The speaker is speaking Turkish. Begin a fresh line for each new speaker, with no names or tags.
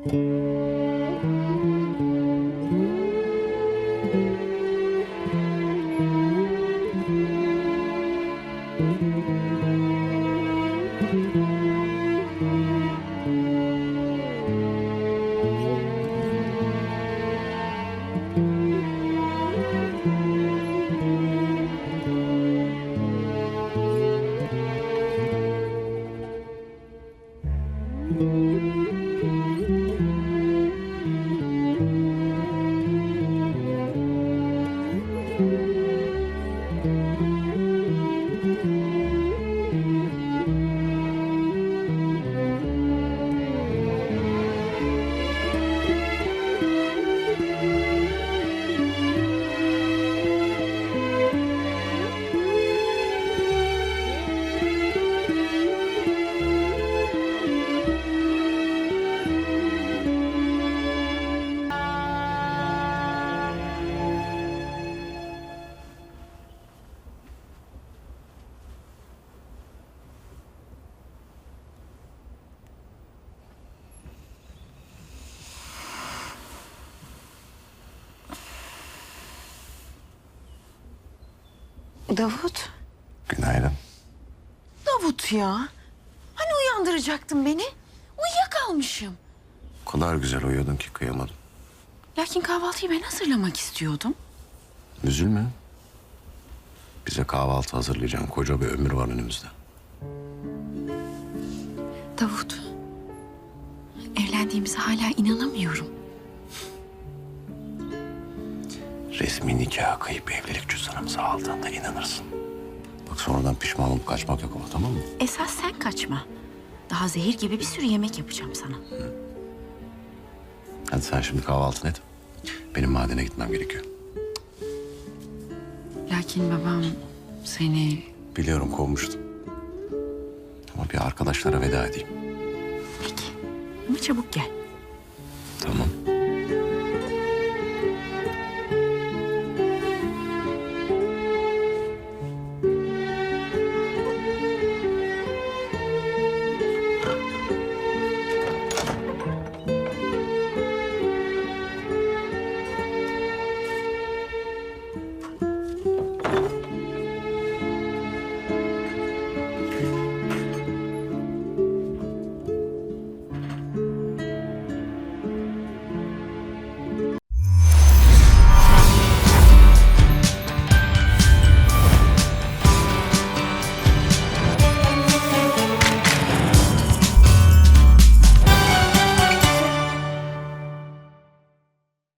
thank mm -hmm. you Davut.
Günaydın.
Davut ya. Hani uyandıracaktın beni? Uyuyakalmışım.
O kadar güzel uyuyordun ki kıyamadım.
Lakin kahvaltıyı ben hazırlamak istiyordum.
Üzülme. Bize kahvaltı hazırlayacağım koca bir ömür var önümüzde.
Davut. Evlendiğimize hala inanamıyorum.
Resmi nikah kıyıp evlilik cüzdanımızı aldığında inanırsın. Bak sonradan pişman olup kaçmak yok ama tamam mı?
Esas sen kaçma. Daha zehir gibi bir sürü yemek yapacağım sana.
Hadi sen şimdi kahvaltını et. Benim madene gitmem gerekiyor.
Lakin babam seni...
Biliyorum kovmuştum. Ama bir arkadaşlara veda edeyim.
Peki. Ama çabuk gel.
Tamam.